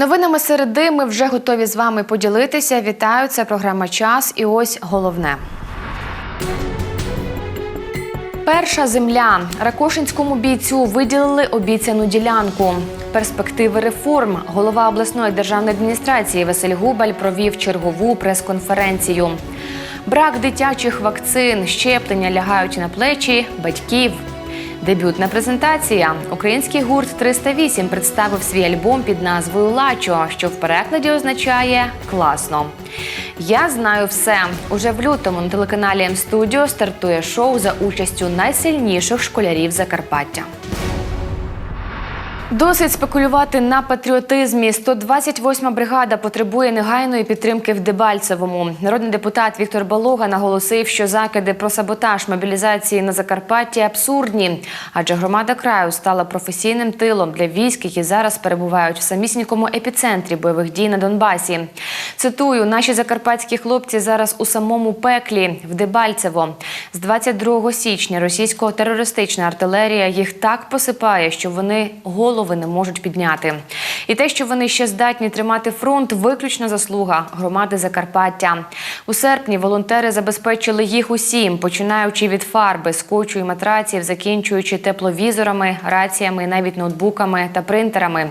Новинами середи ми вже готові з вами поділитися. Вітаю, це програма Час. І ось головне. Перша земля Ракошинському бійцю виділили обіцяну ділянку. Перспективи реформ. Голова обласної державної адміністрації Василь Губаль провів чергову прес-конференцію. Брак дитячих вакцин, щеплення лягають на плечі батьків. Дебютна презентація. Український гурт 308 представив свій альбом під назвою Лачо, що в перекладі означає класно. Я знаю все. Уже в лютому на телеканалі М-студіо стартує шоу за участю найсильніших школярів Закарпаття. Досить спекулювати на патріотизмі. 128-ма бригада потребує негайної підтримки в Дебальцевому. Народний депутат Віктор Балога наголосив, що закиди про саботаж мобілізації на Закарпатті абсурдні, адже громада краю стала професійним тилом для військ, які зараз перебувають в самісінькому епіцентрі бойових дій на Донбасі. Цитую: наші закарпатські хлопці зараз у самому пеклі в Дебальцево. З 22 січня російсько-терористична артилерія їх так посипає, що вони голови не можуть підняти. І те, що вони ще здатні тримати фронт, виключно заслуга громади Закарпаття. У серпні волонтери забезпечили їх усім, починаючи від фарби, скотчу і матраців, закінчуючи тепловізорами, раціями, навіть ноутбуками та принтерами.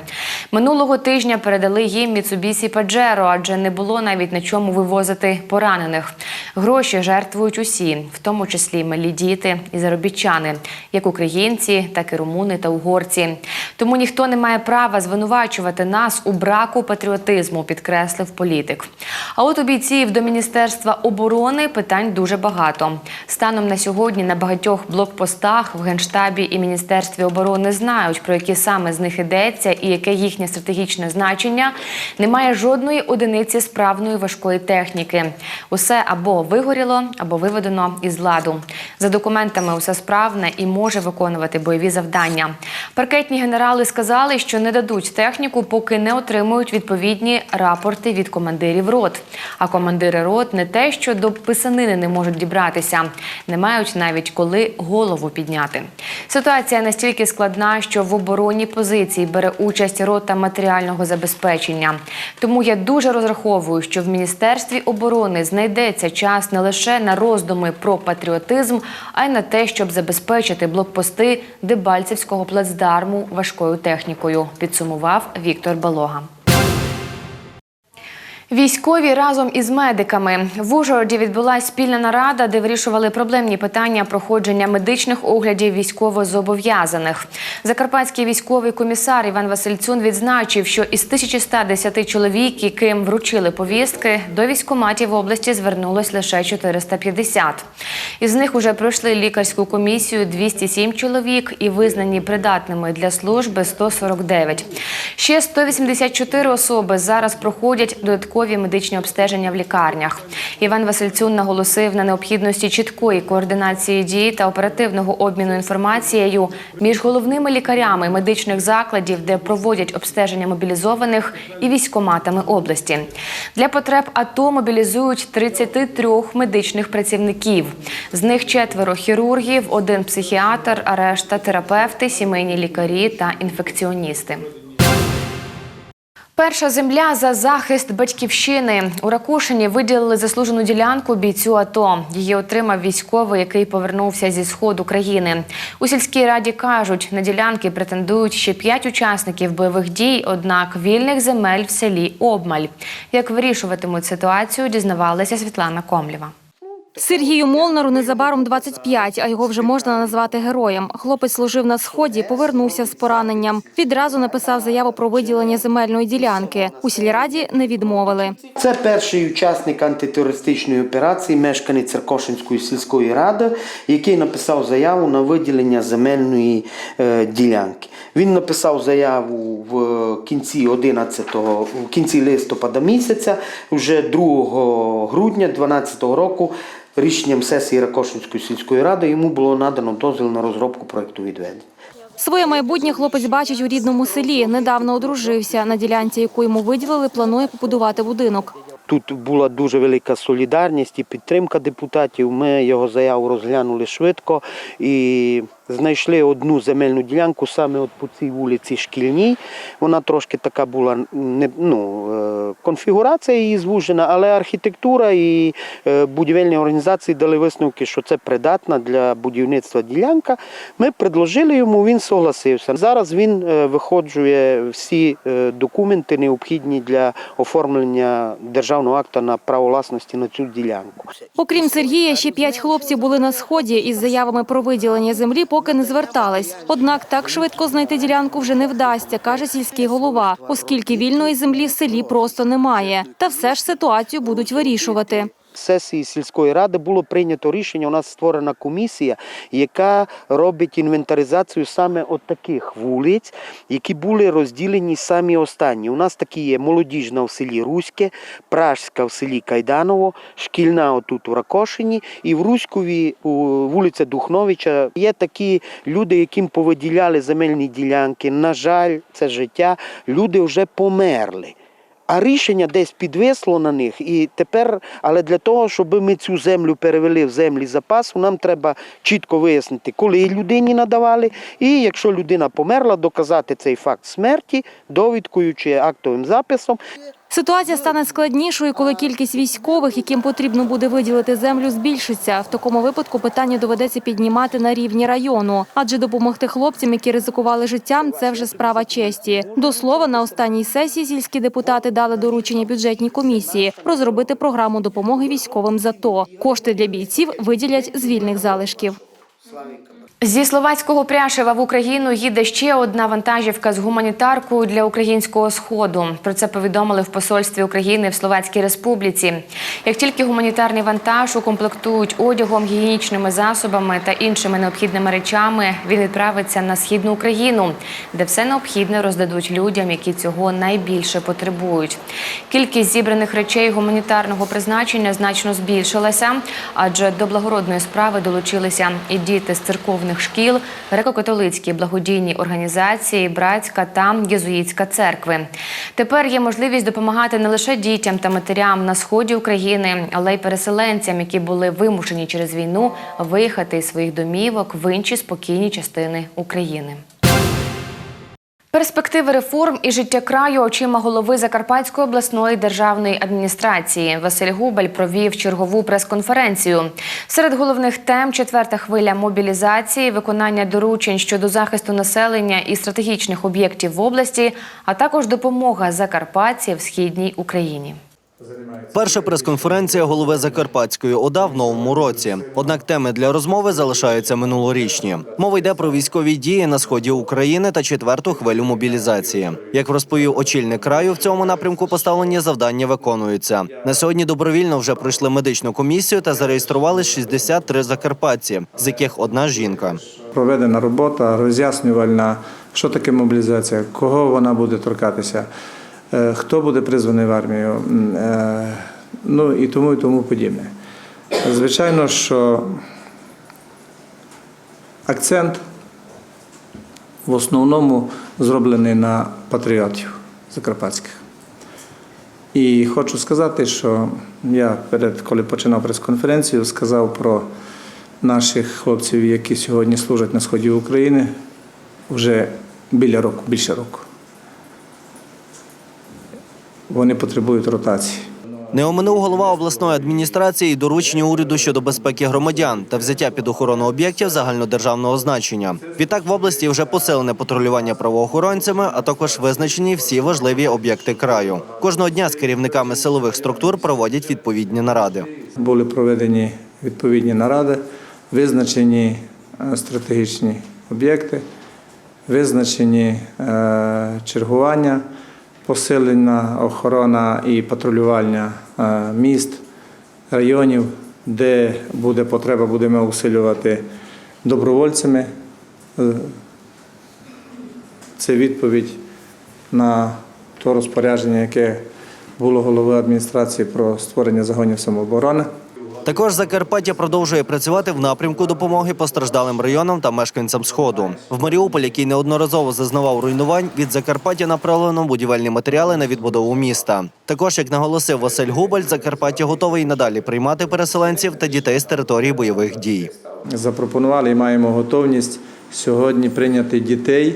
Минулого тижня передали їм Mitsubishi Pajero, адже не було навіть на чому вивозити поранених. Гроші жертвують усі, в тому числі малі діти і заробітчани, як українці, так і румуни та угорці. Тому ніхто не має права звинувачувати нас у браку патріотизму, підкреслив політик. А от у бійців до Міністерства оборони питань дуже багато. Станом на сьогодні на багатьох блокпостах в Генштабі і Міністерстві оборони знають, про які саме з них йдеться і яке їхнє стратегічне значення. Немає жодної одиниці справної важкої техніки. Усе або вигоріло, або виведено із ладу. За документами усе справне і може виконувати бойові завдання. Паркетні генерали сказали, що не дадуть техніку, поки не отримують відповідні рапорти від командирів рот. А командири рот не те, що до писанини не можуть дібратися, не мають навіть коли голову підняти. Ситуація настільки складна, що в оборонній позиції бере участь рота матеріального забезпечення. Тому я дуже розраховую, що в міністерстві оборони знайдеться час не лише на роздуми про патріотизм, а й на те, щоб забезпечити блокпости Дебальцевського плацдарму важкою технікою. Підсумував Віктор Балога. Військові разом із медиками в Ужгороді відбулася спільна нарада, де вирішували проблемні питання проходження медичних оглядів військовозобов'язаних. Закарпатський військовий комісар Іван Васильцун відзначив, що із 1110 чоловік, яким вручили повістки, до військкоматів області звернулось лише 450. Із них уже пройшли лікарську комісію 207 чоловік і визнані придатними для служби 149. Ще 184 особи зараз проходять додаткові медичні обстеження в лікарнях. Іван Васильцюн наголосив на необхідності чіткої координації дій та оперативного обміну інформацією між головними лікарями медичних закладів, де проводять обстеження мобілізованих, і військоматами області. Для потреб АТО мобілізують 33 медичних працівників. З них четверо хірургів, один психіатр, а решта терапевти, сімейні лікарі та інфекціоністи. Перша земля за захист батьківщини у Ракушині виділили заслужену ділянку бійцю АТО. Її отримав військовий, який повернувся зі сходу країни. У сільській раді кажуть, на ділянки претендують ще п'ять учасників бойових дій, однак вільних земель в селі обмаль. Як вирішуватимуть ситуацію, дізнавалася Світлана Комлєва. Сергію Молнару незабаром 25, а його вже можна назвати героєм. Хлопець служив на сході, повернувся з пораненням. Відразу написав заяву про виділення земельної ділянки. У сільраді не відмовили. Це перший учасник антитерористичної операції, мешканець Церкошинської сільської ради, який написав заяву на виділення земельної е, ділянки. Він написав заяву в кінці 11 в кінці листопада місяця, вже 2 грудня 2012 року. Рішенням сесії Ракошинської сільської ради йому було надано дозвіл на розробку проекту відведення. Своє майбутнє хлопець бачить у рідному селі. Недавно одружився. На ділянці, яку йому виділили, планує побудувати будинок. Тут була дуже велика солідарність і підтримка депутатів. Ми його заяву розглянули швидко і знайшли одну земельну ділянку саме от по цій вулиці Шкільній. Вона трошки така була не, ну, е, конфігурація її звужена, але архітектура і е, будівельні організації дали висновки, що це придатна для будівництва ділянка. Ми предложили йому, він согласився. Зараз він е, виходжує всі документи необхідні для оформлення державного акта на право власності на цю ділянку. Окрім Сергія, ще п'ять хлопців були на сході із заявами про виділення землі, поки не звертались. Однак так швидко знайти ділянку вже не вдасться, каже сільський голова, оскільки вільної землі в селі просто немає. Та все ж ситуацію будуть вирішувати. Сесії сільської ради було прийнято рішення. У нас створена комісія, яка робить інвентаризацію саме от таких вулиць, які були розділені самі останні. У нас такі є молодіжна в селі Руське, Пражська в селі Кайданово, шкільна отут у Ракошині, і в Руськові у вулиця Духновича є такі люди, яким повиділяли земельні ділянки. На жаль, це життя. Люди вже померли. А рішення десь підвисло на них, і тепер, але для того, щоб ми цю землю перевели в землі запасу, нам треба чітко вияснити, коли людині надавали, і якщо людина померла, доказати цей факт смерті, довідкою чи актовим записом. Ситуація стане складнішою, коли кількість військових, яким потрібно буде виділити землю, збільшиться. В такому випадку питання доведеться піднімати на рівні району, адже допомогти хлопцям, які ризикували життям, це вже справа честі. До слова, на останній сесії сільські депутати дали доручення бюджетній комісії розробити програму допомоги військовим за ТО. Кошти для бійців виділять з вільних залишків. Зі словацького Пряшева в Україну їде ще одна вантажівка з гуманітаркою для українського сходу. Про це повідомили в посольстві України в Словацькій Республіці. Як тільки гуманітарний вантаж укомплектують одягом, гігієнічними засобами та іншими необхідними речами, він відправиться на східну Україну, де все необхідне роздадуть людям, які цього найбільше потребують. Кількість зібраних речей гуманітарного призначення значно збільшилася, адже до благородної справи долучилися і діти з церковних шкіл, греко-католицькі благодійні організації, братська та єзуїтська церкви. Тепер є можливість допомагати не лише дітям та матерям на сході України, але й переселенцям, які були вимушені через війну виїхати із своїх домівок в інші спокійні частини України. Перспективи реформ і життя краю очима голови Закарпатської обласної державної адміністрації Василь Губель провів чергову прес-конференцію. Серед головних тем четверта хвиля мобілізації, виконання доручень щодо захисту населення і стратегічних об'єктів в області, а також допомога Закарпатці в східній Україні. Перша прес-конференція голови Закарпатської ОДА в новому році. Однак теми для розмови залишаються минулорічні. Мова йде про військові дії на сході України та четверту хвилю мобілізації. Як розповів очільник краю, в цьому напрямку поставлені завдання виконуються. На сьогодні добровільно вже пройшли медичну комісію та зареєстрували 63 закарпатці, з яких одна жінка. Проведена робота роз'яснювальна, що таке мобілізація, кого вона буде торкатися, хто буде призваний в армію, е, ну і тому і тому подібне. Звичайно, що акцент в основному зроблений на патріотів закарпатських. І хочу сказати, що я перед коли починав прес-конференцію, сказав про наших хлопців, які сьогодні служать на сході України вже біля року, більше року. Вони потребують ротації. Не оминув голова обласної адміністрації доручення уряду щодо безпеки громадян та взяття під охорону об'єктів загальнодержавного значення. Відтак в області вже посилене патрулювання правоохоронцями, а також визначені всі важливі об'єкти краю. Кожного дня з керівниками силових структур проводять відповідні наради. Були проведені відповідні наради, визначені е, стратегічні об'єкти, визначені е, чергування, посилена охорона і патрулювання е, міст, районів, де буде потреба, будемо усилювати добровольцями. Е, Це відповідь на то розпорядження, яке було голови адміністрації про створення загонів самооборони. Також Закарпаття продовжує працювати в напрямку допомоги постраждалим районам та мешканцям сходу. В Маріуполь, який неодноразово зазнавав руйнувань, від Закарпаття направлено будівельні матеріали на відбудову міста. Також, як наголосив Василь Губель, Закарпаття готовий і надалі приймати переселенців та дітей з території бойових дій. запропонували і маємо готовність сьогодні прийняти дітей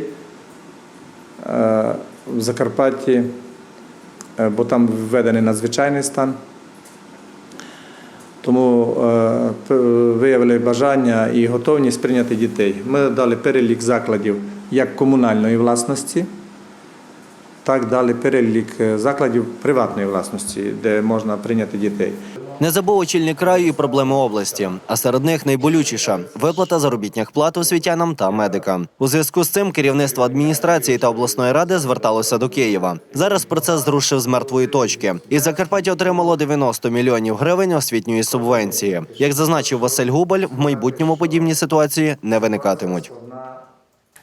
е, в Закарпатті, е, бо там введений надзвичайний стан. Е, виявили бажання і готовність прийняти дітей. Ми дали перелік закладів як комунальної власності, так дали перелік е, закладів приватної власності, де можна прийняти дітей. Не забув очільник краю і проблеми області, а серед них найболючіша виплата заробітних плат освітянам та медикам. У зв'язку з цим керівництво адміністрації та обласної ради зверталося до Києва. Зараз процес зрушив з мертвої точки. І Закарпаття отримало 90 мільйонів гривень освітньої субвенції. Як зазначив Василь Губаль, в майбутньому подібні ситуації не виникатимуть.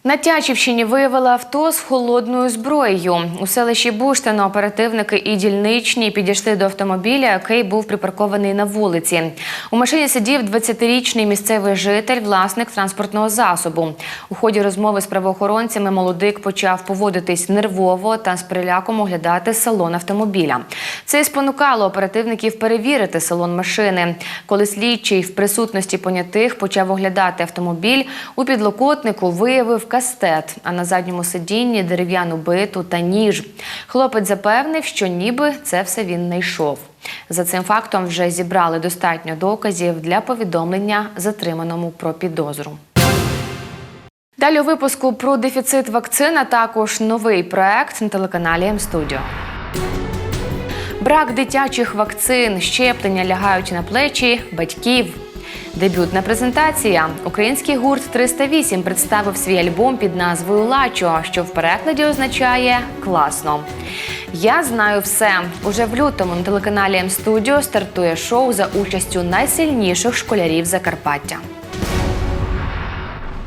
На Тячівщині виявили авто з холодною зброєю. У селищі Буштино оперативники і дільничні підійшли до автомобіля, який був припаркований на вулиці. У машині сидів 20-річний місцевий житель, власник транспортного засобу. У ході розмови з правоохоронцями молодик почав поводитись нервово та з приляком оглядати салон автомобіля. Це і спонукало оперативників перевірити салон машини. Коли слідчий в присутності понятих почав оглядати автомобіль, у підлокотнику виявив кастет, а на задньому сидінні дерев'яну биту та ніж. Хлопець запевнив, що ніби це все він не йшов. За цим фактом вже зібрали достатньо доказів для повідомлення затриманому про підозру. Далі у випуску про дефіцит вакцин, а також новий проект на телеканалі М-Студіо. Брак дитячих вакцин, щеплення лягають на плечі батьків. Дебютна презентація. Український гурт 308 представив свій альбом під назвою Лачо, що в перекладі означає класно. Я знаю все. Уже в лютому на телеканалі М-Студіо стартує шоу за участю найсильніших школярів Закарпаття.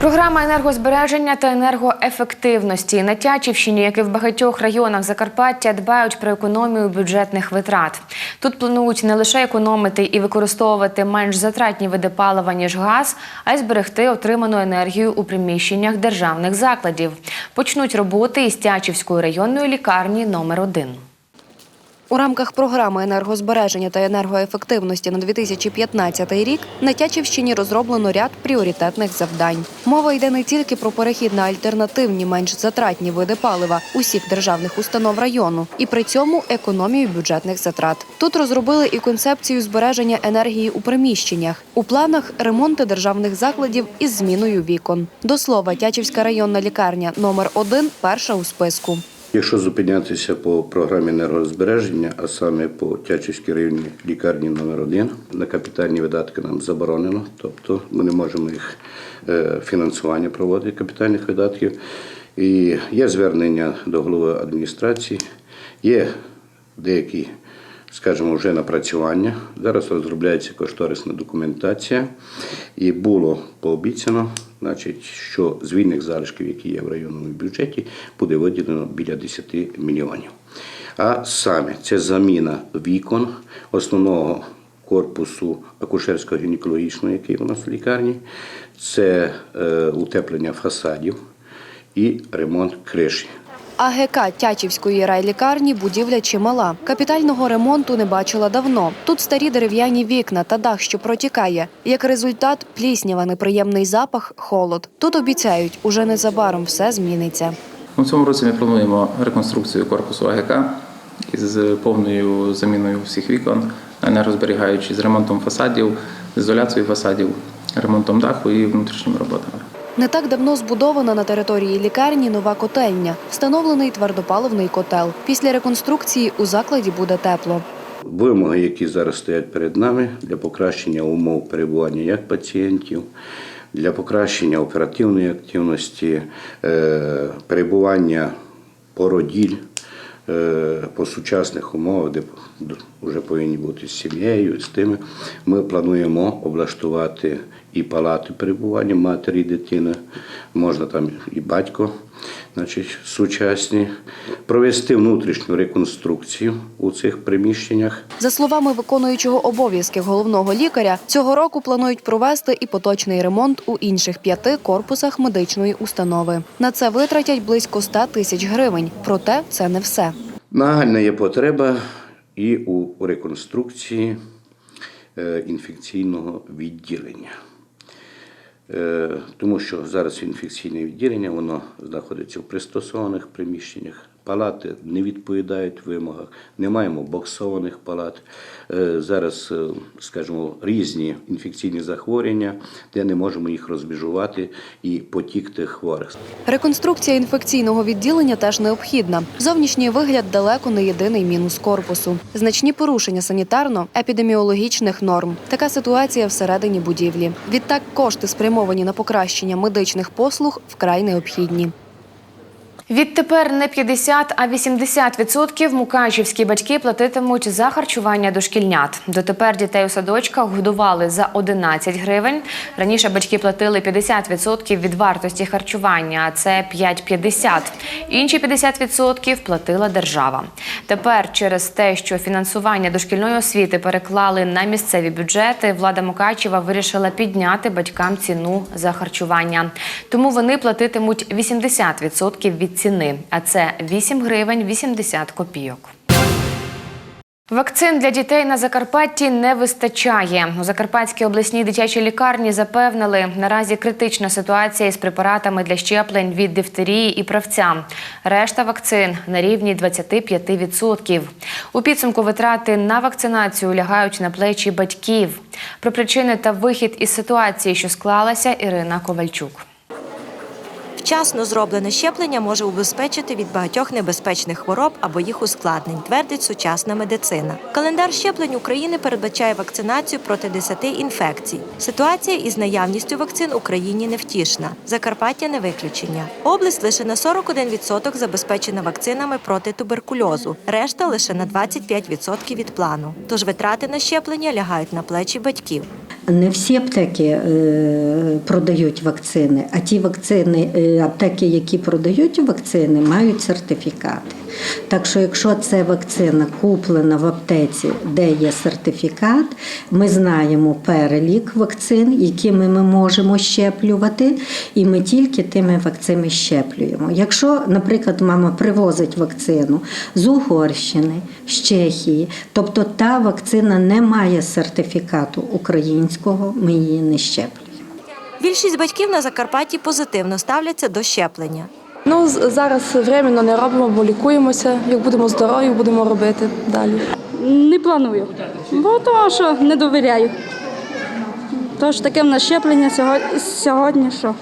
Програма енергозбереження та енергоефективності на Тячівщині, як і в багатьох районах Закарпаття, дбають про економію бюджетних витрат. Тут планують не лише економити і використовувати менш затратні види палива ніж газ, а й зберегти отриману енергію у приміщеннях державних закладів. Почнуть роботи із Тячівської районної лікарні номер 1 У рамках програми енергозбереження та енергоефективності на 2015 рік на Тячівщині розроблено ряд пріоритетних завдань. Мова йде не тільки про перехід на альтернативні, менш затратні види палива усіх державних установ району, і при цьому економію бюджетних затрат. Тут розробили і концепцію збереження енергії у приміщеннях. У планах ремонти державних закладів із зміною вікон. До слова, Тячівська районна лікарня номер 1 перша у списку. Якщо зупинятися по програмі енергозбереження, а саме по Тячівській районній лікарні номер 1 на капітальні видатки нам заборонено, тобто ми не можемо їх е, фінансування проводити капітальних видатків. І є звернення до голови адміністрації, є деякі, скажімо, вже напрацювання. Зараз розробляється кошторисна документація, і було пообіцяно, значить, що з вільних залишків, які є в районному бюджеті, буде виділено біля 10 мільйонів. А саме це заміна вікон основного корпусу акушерсько-гінекологічного, який у нас в лікарні, це е, утеплення фасадів і ремонт криші. АГК Тячівської райлікарні будівля чимала. Капітального ремонту не бачила давно. Тут старі дерев'яні вікна та дах, що протікає. Як результат, пліснява, неприємний запах, холод. Тут обіцяють, уже незабаром все зміниться. У цьому році ми плануємо реконструкцію корпусу АГК із повною заміною всіх вікон, енергозберігаючи з ремонтом фасадів, з ізоляцією фасадів, ремонтом даху і внутрішніми роботами. Не так давно збудована на території лікарні нова котельня, встановлений твердопаливний котел. Після реконструкції у закладі буде тепло. Вимоги, які зараз стоять перед нами для покращення умов перебування як пацієнтів, для покращення оперативної активності, е, перебування породіль е, по сучасних умовах, де вже повинні бути з сім'єю, з тими. Ми плануємо облаштувати і палати перебування матері і дитини, можна там і батько, значить, сучасні, провести внутрішню реконструкцію у цих приміщеннях. За словами виконуючого обов'язки головного лікаря, цього року планують провести і поточний ремонт у інших п'яти корпусах медичної установи. На це витратять близько 100 тисяч гривень. Проте це не все. Нагальна є потреба і у реконструкції е, інфекційного відділення. Е, Тому що зараз інфекційне відділення, воно знаходиться в пристосованих приміщеннях. Палати не відповідають вимогах, не маємо боксованих палат. Е, Зараз, е, скажімо, різні інфекційні захворювання, де не можемо їх розміжувати і потік тих хворих. Реконструкція інфекційного відділення теж необхідна. Зовнішній вигляд далеко не єдиний мінус корпусу. Значні порушення санітарно-епідеміологічних норм. Така ситуація всередині будівлі. Відтак кошти, спрямовані на покращення медичних послуг, вкрай необхідні. Відтепер не 50, а 80% мукачівські батьки платитимуть за харчування дошкільнят. Дотепер дітей у садочках годували за 11 гривень. Раніше батьки платили 50% від вартості харчування, а це 5,50. Інші 50% платила держава. Тепер через те, що фінансування дошкільної освіти переклали на місцеві бюджети, влада Мукачева вирішила підняти батькам ціну за харчування. Тому вони платитимуть 80% від ціни, а це 8 гривень 80 копійок. Вакцин для дітей на Закарпатті не вистачає. У Закарпатській обласній дитячій лікарні запевнили, наразі критична ситуація із препаратами для щеплень від дифтерії і правця. Решта вакцин на рівні 25%. У підсумку витрати на вакцинацію лягають на плечі батьків. Про причини та вихід із ситуації, що склалася, Ірина Ковальчук. Вчасно зроблене щеплення може убезпечити від багатьох небезпечних хвороб або їх ускладнень, твердить сучасна медицина. Календар щеплень України передбачає вакцинацію проти 10 інфекцій. Ситуація із наявністю вакцин Україні невтішна. Закарпаття не виключення. Область лише на 41% забезпечена вакцинами проти туберкульозу, решта лише на 25% від плану. Тож витрати на щеплення лягають на плечі батьків. Не всі аптеки е, продають вакцини, а ті вакцини, е, аптеки, які продають вакцини, мають сертифікати. Так що, якщо це вакцина куплена в аптеці, де є сертифікат, ми знаємо перелік вакцин, якими ми можемо щеплювати, і ми тільки тими вакцинами щеплюємо. Якщо, наприклад, мама привозить вакцину з Угорщини, з Чехії, тобто та вакцина не має сертифікату українського, ми її не щеплюємо. Більшість батьків на Закарпатті позитивно ставляться до щеплення. Ну, зараз временно не робимо, бо лікуємося. Як будемо здорові, будемо робити далі. Не планую, бо того, що не довіряю. Тож таке в нас щеплення сьогодні, що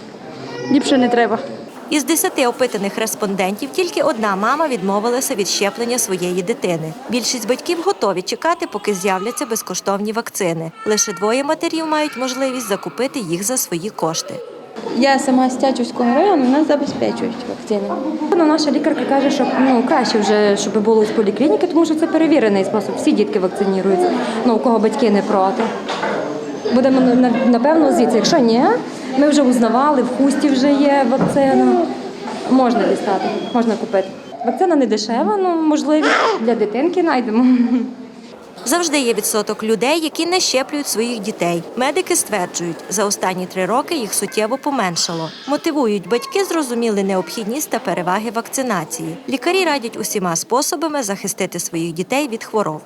ліпше не треба. Із 10 опитаних респондентів тільки одна мама відмовилася від щеплення своєї дитини. Більшість батьків готові чекати, поки з'являться безкоштовні вакцини. Лише двоє матерів мають можливість закупити їх за свої кошти. Я сама з Тячівського району, нас забезпечують вакцинами. Ну, наша лікарка каже, що ну, краще вже, щоб було з поліклініки, тому що це перевірений спосіб. Всі дітки вакциніруються, ну, у кого батьки не проти. Будемо на- на- напевно звідси. Якщо ні, ми вже узнавали, в хусті вже є вакцина. Можна дістати, можна купити. Вакцина не дешева, ну можливість для дитинки знайдемо. Завжди є відсоток людей, які не щеплюють своїх дітей. Медики стверджують, за останні три роки їх суттєво поменшало. Мотивують батьки, зрозуміли необхідність та переваги вакцинації. Лікарі радять усіма способами захистити своїх дітей від хвороб.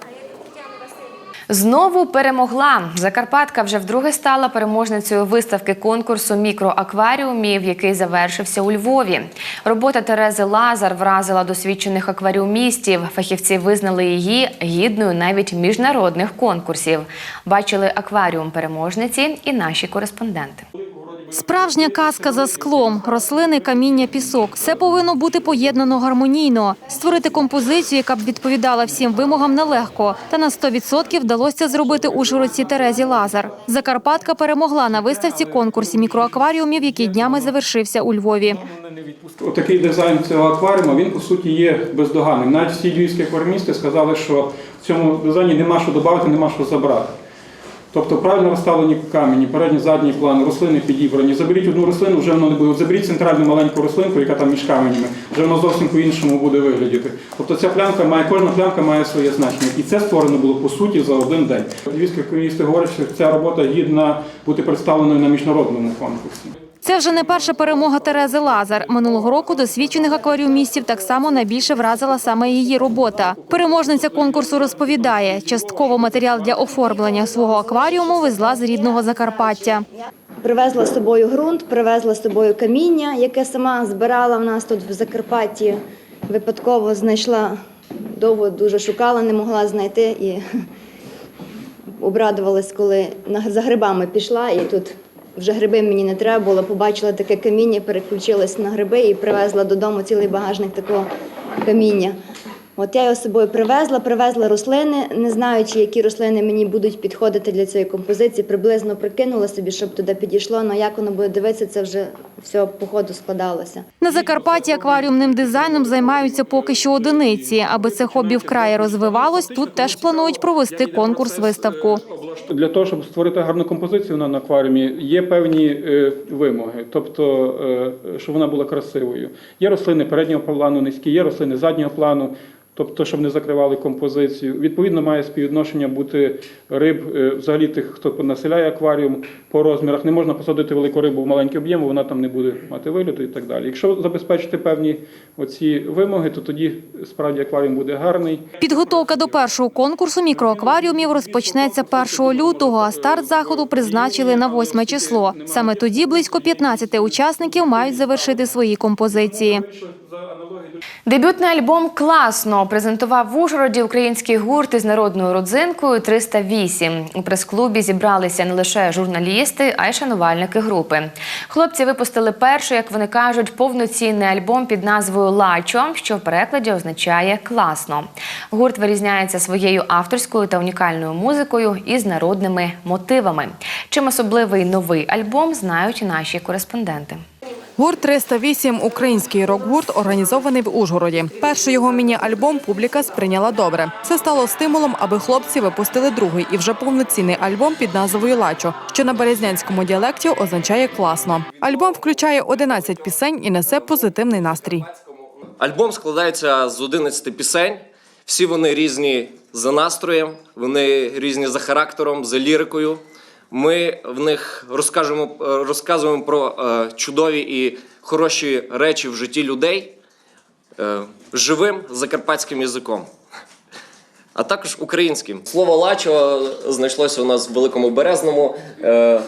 Знову перемогла. Закарпатка вже вдруге стала переможницею виставки конкурсу мікроакваріумів, який завершився у Львові. Робота Терези Лазар вразила досвідчених акваріумістів. Фахівці визнали її гідною навіть міжнародних конкурсів. Бачили акваріум переможниці і наші кореспонденти. Справжня казка за склом, рослини, каміння, пісок. Все повинно бути поєднано гармонійно. Створити композицію, яка б відповідала всім вимогам, нелегко. Та на 100% вдалося зробити ужгородці Терезі Лазар. Закарпатка перемогла на виставці конкурсі мікроакваріумів, який днями завершився у Львові. Отакий дизайн цього акваріуму, він по суті є бездоганним. Навіть всі львівські акваріумісти сказали, що в цьому дизайні нема що додати, нема що забрати. Тобто правильно розставлені камені, передній, задній план, рослини підібрані. Заберіть одну рослину, вже воно не буде. Заберіть центральну маленьку рослинку, яка там між каменями, вже воно зовсім по-іншому буде виглядіти. Тобто ця плямка має, кожна плямка має своє значення. І це створено було по суті за один день. Львівські акваріумісти говорять, що ця робота гідна бути представленою на міжнародному конкурсі. Це вже не перша перемога Терези Лазар. Минулого року досвідчених акваріумістів так само найбільше вразила саме її робота. Переможниця конкурсу розповідає, частково матеріал для оформлення свого акваріуму везла з рідного Закарпаття. Привезла з собою ґрунт, привезла з собою каміння, яке сама збирала в нас тут в Закарпатті. Випадково знайшла, довго дуже шукала, не могла знайти і обрадувалась, коли за грибами пішла, і тут вже гриби мені не треба було. Побачила таке каміння, переключилась на гриби і привезла додому цілий багажник такого каміння. От я його з собою привезла, привезла рослини, не знаючи, які рослини мені будуть підходити для цієї композиції. Приблизно прикинула собі, щоб туди підійшло. але як воно буде дивитися, це вже все по ходу складалося. На Закарпатті акваріумним дизайном займаються поки що одиниці. Аби це хобі вкрай розвивалось, тут теж планують провести конкурс-виставку. Для того, щоб створити гарну композицію на на акваріумі, є певні е, вимоги, тобто, е, щоб вона була красивою. Є рослини переднього плану низькі, є рослини заднього плану, тобто, щоб не закривали композицію. Відповідно, має співвідношення бути риб, е, взагалі тих, хто населяє акваріум по розмірах. Не можна посадити велику рибу в маленький об'єм, вона там не буде мати вигляду і так далі. Якщо забезпечити певні оці вимоги, то тоді справді акваріум буде гарний. Підготовка до першого конкурсу мікроакваріумів розпочнеться 1 лютого, а старт заходу призначили на 8 число. Саме тоді близько 15 учасників мають завершити свої композиції. Дебютний альбом класно презентував в Ужгороді український гурт із народною родзинкою 308. У прес-клубі зібралися не лише журналісти, а й шанувальники групи. Хлопці випустили перший, як вони кажуть, повноцінний альбом під назвою Лачо, що в перекладі означає класно. Гурт вирізняється своєю авторською та унікальною музикою із народними мотивами. Чим особливий новий альбом знають наші кореспонденти. Гурт 308 – український рок-гурт, організований в Ужгороді. Перший його міні-альбом публіка сприйняла добре. Це стало стимулом, аби хлопці випустили другий і вже повноцінний альбом під назвою Лачо, що на березнянському діалекті означає класно. Альбом включає 11 пісень і несе позитивний настрій. Альбом складається з 11 пісень. Всі вони різні за настроєм, вони різні за характером, за лірикою. Ми в них розкажемо, е, розказуємо про е, чудові і хороші речі в житті людей е, живим закарпатським язиком, а також українським. Слово лачо знайшлося у нас в Великому Березному.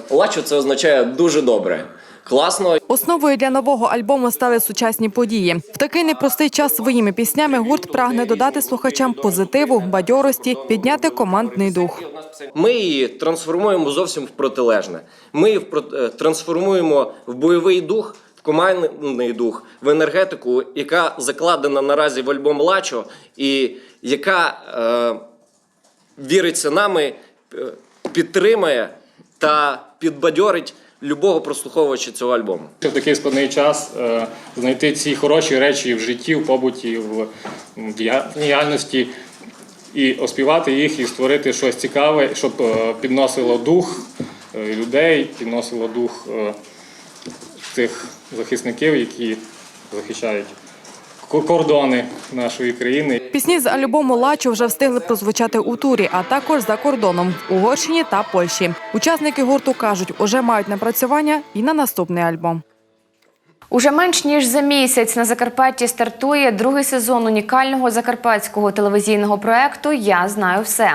Лачо це означає дуже добре, класно. Основою для нового альбому стали сучасні події. В такий непростий час своїми піснями гурт прагне додати слухачам позитиву, бадьорості, підняти командний дух. Ми її трансформуємо зовсім в протилежне. Ми її е, трансформуємо в бойовий дух, в командний дух, в енергетику, яка закладена наразі в альбом Лачо, і яка е, віриться нами, е, підтримає та підбадьорить любого прослуховувача цього альбому. В такий складний час е, знайти ці хороші речі в житті, в побуті, в діяльності і оспівати їх, і створити щось цікаве, щоб е, підносило дух е, людей, підносило дух тих захисників, які захищають кордони нашої країни. Пісні з альбому Лачо вже встигли прозвучати у турі, а також за кордоном в Угорщині та Польщі. Учасники гурту кажуть, уже мають напрацювання і на наступний альбом. Уже менш ніж за місяць на Закарпатті стартує другий сезон унікального закарпатського телевізійного проекту Я знаю все.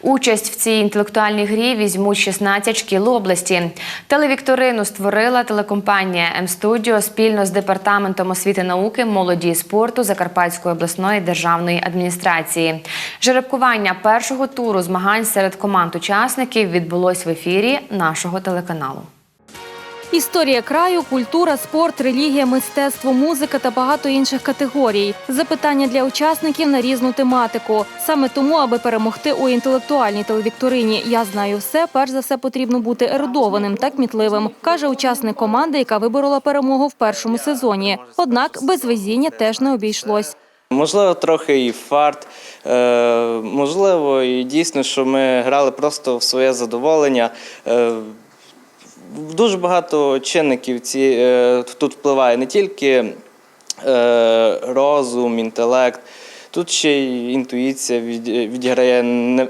Участь в цій інтелектуальній грі візьмуть 16 шкіл області. Телевікторину створила телекомпанія М-Студіо спільно з департаментом освіти науки, молоді і спорту Закарпатської обласної державної адміністрації. Жеребкування першого туру змагань серед команд учасників відбулось в ефірі нашого телеканалу. Історія краю, культура, спорт, релігія, мистецтво, музика та багато інших категорій. Запитання для учасників на різну тематику. Саме тому, аби перемогти у інтелектуальній телевікторині Я знаю все, перш за все потрібно бути ерудованим та кмітливим, каже учасник команди, яка виборола перемогу в першому сезоні. Однак без везіння теж не обійшлось. Можливо, трохи і фарт. Е, можливо, і дійсно, що ми грали просто в своє задоволення. Дуже багато чинників ці, е, тут впливає не тільки е, розум, інтелект. Тут ще й інтуїція від, відіграє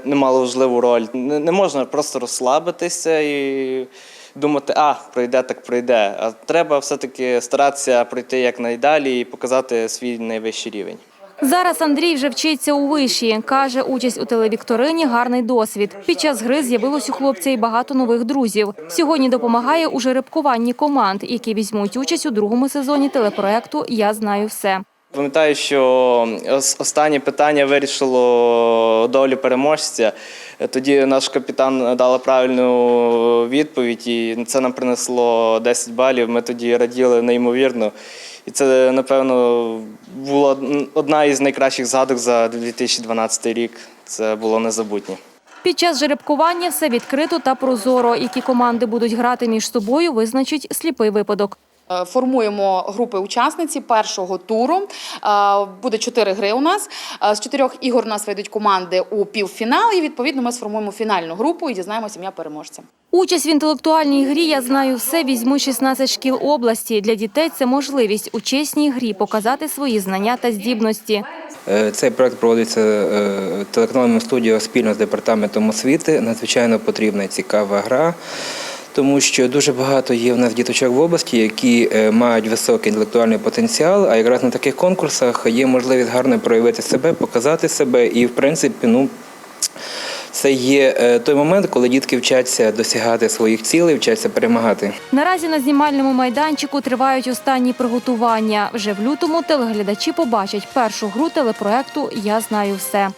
немало важливу роль. Не можна просто розслабитися і думати, а пройде, так пройде. А треба все-таки старатися пройти якнайдалі і показати свій найвищий рівень. Зараз Андрій вже вчиться у виші. Каже, участь у телевікторині гарний досвід. Під час гри з'явилось у хлопця і багато нових друзів. Сьогодні допомагає у жеребкуванні команд, які візьмуть участь у другому сезоні телепроекту Я знаю все. Пам'ятаю, що останнє питання вирішило долю переможця. Тоді наш капітан дала правильну відповідь, і це нам принесло 10 балів. Ми тоді раділи неймовірно. І це, напевно, була одна із найкращих згадок за 2012 рік. Це було незабутнє. Під час жеребкування все відкрито та прозоро. Які команди будуть грати між собою, визначить сліпий випадок. Е, Формуємо групи учасниці першого туру. Е, Буде чотири гри у нас. Е, З чотирьох ігор у нас вийдуть команди у півфінал. І відповідно ми сформуємо фінальну групу і дізнаємося ім'я переможця. Участь в інтелектуальній грі Я знаю все візьмуть 16 шкіл області. Для дітей це можливість у чесній грі показати свої знання та здібності. Цей проект проводиться телеканалом студіо спільно з департаментом освіти. Надзвичайно потрібна і цікава гра, тому що дуже багато є в нас діточок в області, які е, мають високий інтелектуальний потенціал. А якраз на таких конкурсах є можливість гарно проявити себе, показати себе і, в принципі, ну. Це є е, той момент, коли дітки вчаться досягати своїх цілей, вчаться перемагати. Наразі на знімальному майданчику тривають останні приготування. Вже в лютому телеглядачі побачать першу гру телепроекту Я знаю все.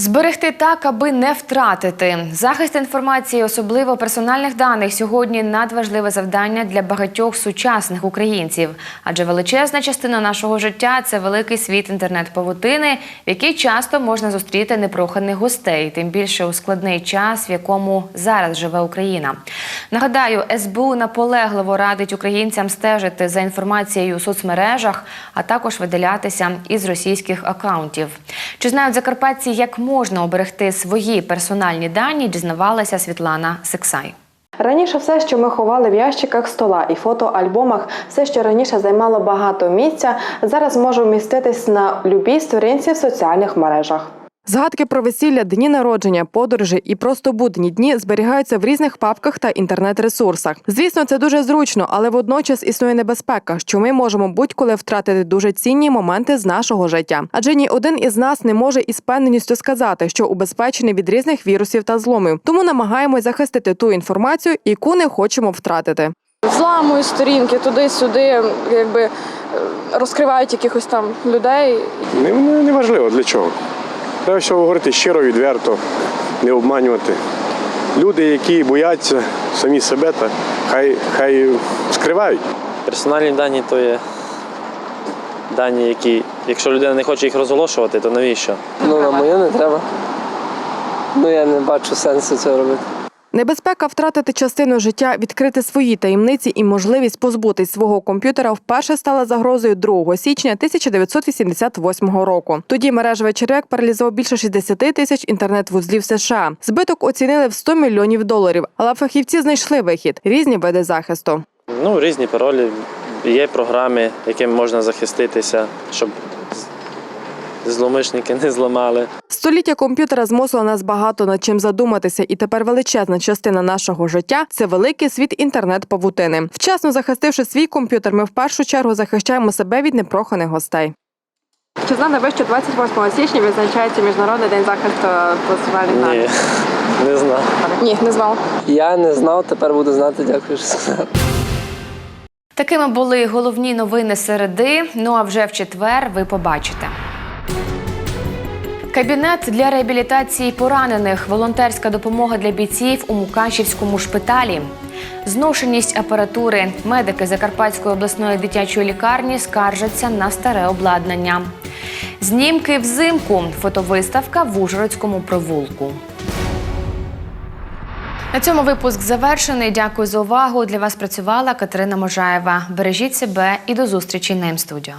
Зберегти так, аби не втратити. Захист інформації, особливо персональних даних, сьогодні надважливе завдання для багатьох сучасних українців. Адже величезна частина нашого життя це великий світ інтернет-павутини, в який часто можна зустріти непроханих гостей, тим більше у складний час, в якому зараз живе Україна. Нагадаю, СБУ наполегливо радить українцям стежити за інформацією у соцмережах, а також видалятися із російських акаунтів. Чи знають закарпатці, як можна оберегти свої персональні дані, дізнавалася Світлана Сексай. Раніше все, що ми ховали в ящиках стола і фотоальбомах, все, що раніше займало багато місця, зараз може вміститись на любій сторінці в соціальних мережах. Згадки про весілля, дні народження, подорожі і просто будні дні зберігаються в різних папках та інтернет-ресурсах. Звісно, це дуже зручно, але водночас існує небезпека, що ми можемо будь-коли втратити дуже цінні моменти з нашого життя. Адже ні один із нас не може із певненістю сказати, що убезпечений від різних вірусів та зломів. Тому намагаємось захистити ту інформацію, яку не хочемо втратити. Взламують сторінки туди-сюди, якби е, розкривають якихось там людей. Не, не, не важливо для чого. Треба все говорити щиро, відверто, не обманювати. Люди, які бояться самі себе, та хай, хай скривають. Персональні дані то є дані, які, якщо людина не хоче їх розголошувати, то навіщо? Ну, на моє не треба. Ну, я не бачу сенсу цього робити. Небезпека втратити частину життя, відкрити свої таємниці і можливість позбутись свого комп'ютера вперше стала загрозою 2 січня 1988 року. Тоді мережевий черв'як паралізував більше 60 тисяч інтернет-вузлів США. Збиток оцінили в 100 мільйонів доларів, але фахівці знайшли вихід різні види захисту. Ну, різні паролі, є програми, якими можна захиститися, щоб зловмисники не зламали. Століття комп'ютера змусило нас багато над чим задуматися, і тепер величезна частина нашого життя це великий світ інтернет-павутини. Вчасно захистивши свій комп'ютер, ми в першу чергу захищаємо себе від непроханих гостей. Чи знали ви, що 28 січня відзначається Міжнародний день захисту персональних даних? Ні, не знав. Ні, не знав. Я не знав, тепер буду знати, дякую, що сказав. Такими були головні новини середи. Ну а вже в четвер ви побачите. Кабінет для реабілітації поранених, волонтерська допомога для бійців у Мукачівському шпиталі. Зношеність апаратури. Медики Закарпатської обласної дитячої лікарні скаржаться на старе обладнання. Знімки взимку. Фотовиставка в Ужгородському провулку. На цьому випуск завершений. Дякую за увагу. Для вас працювала Катерина Можаєва. Бережіть себе і до зустрічі на М-студіо.